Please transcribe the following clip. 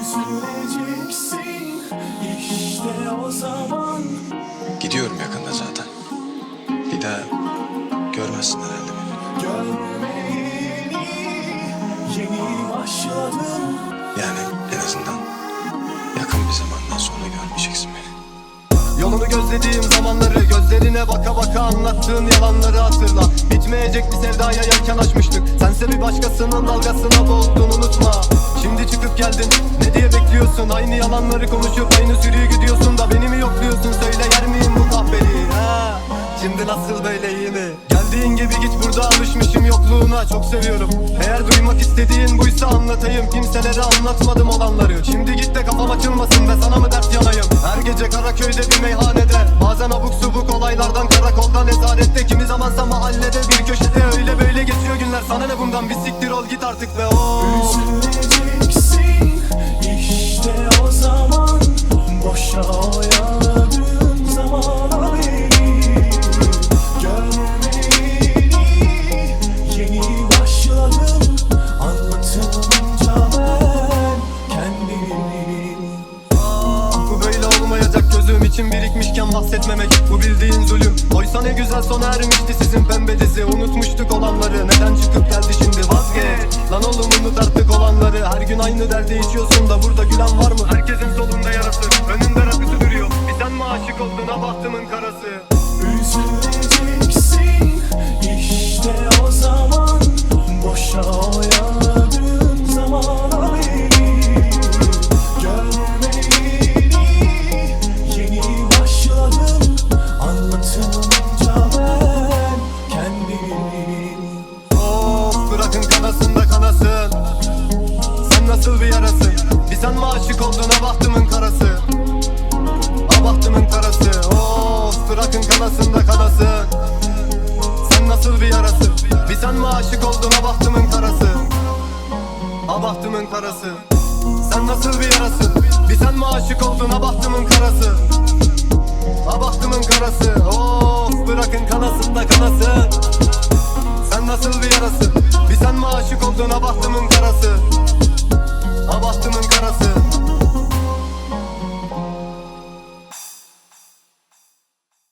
Üzüleceksin işte o zaman Gidiyorum yakında zaten. Bir daha görmezsin herhalde beni. Görmeyeli yeni başladım Yani en azından yakın bir zamandan sonra görmeyeceksin beni. Yolunu gözlediğim zamanları Gözlerine baka baka anlattığın yalanları hatırla Bitmeyecek bir sevdaya yelken açmıştık Sense bir başkasının dalgasına boğuldun unutma Şimdi çıkıp geldin. Ne diye bekliyorsun? Aynı yalanları konuşup aynı sürüyü gidiyorsun da Beni mi yokluyorsun? Söyle yer miyim bu kahveli? Ha? Şimdi nasıl böyle iyi mi? Geldiğin gibi git burada alışmışım yokluğuna. Çok seviyorum. Eğer duymak istediğin buysa anlatayım. Kimselere anlatmadım olanları. Şimdi git de kafam açılmasın ve sana mı dert yanayım? Her gece Karaköy'de bir meyhanede. Bazen abuk subuk olaylardan karakoldan nezarette. Kimi zamansa mahallede bir köşede. Öyle böyle geçiyor günler. Sana ne bundan? Bir siktir ol git artık ve o gözüm için birikmişken bahsetmemek Bu bildiğin zulüm. Oysa ne güzel sona ermişti sizin pembe dizi. Unutmuştuk olanları neden çıkıp geldi şimdi? Vazgeç. Lan oğlum unut artık olanları. Her gün aynı derde içiyorsun da burada gülen var mı? Herkesin solunda yarası aşık oldun ha bahtımın karası. Ha bahtımın karası. Sen nasıl bir yarasın Bir sen mi aşık oldun ha bahtımın karası? Ha bahtımın karası. Of bırakın kanasın da kanasın sen nasıl bir yarasın Bir sen mi aşık oldun ha bahtımın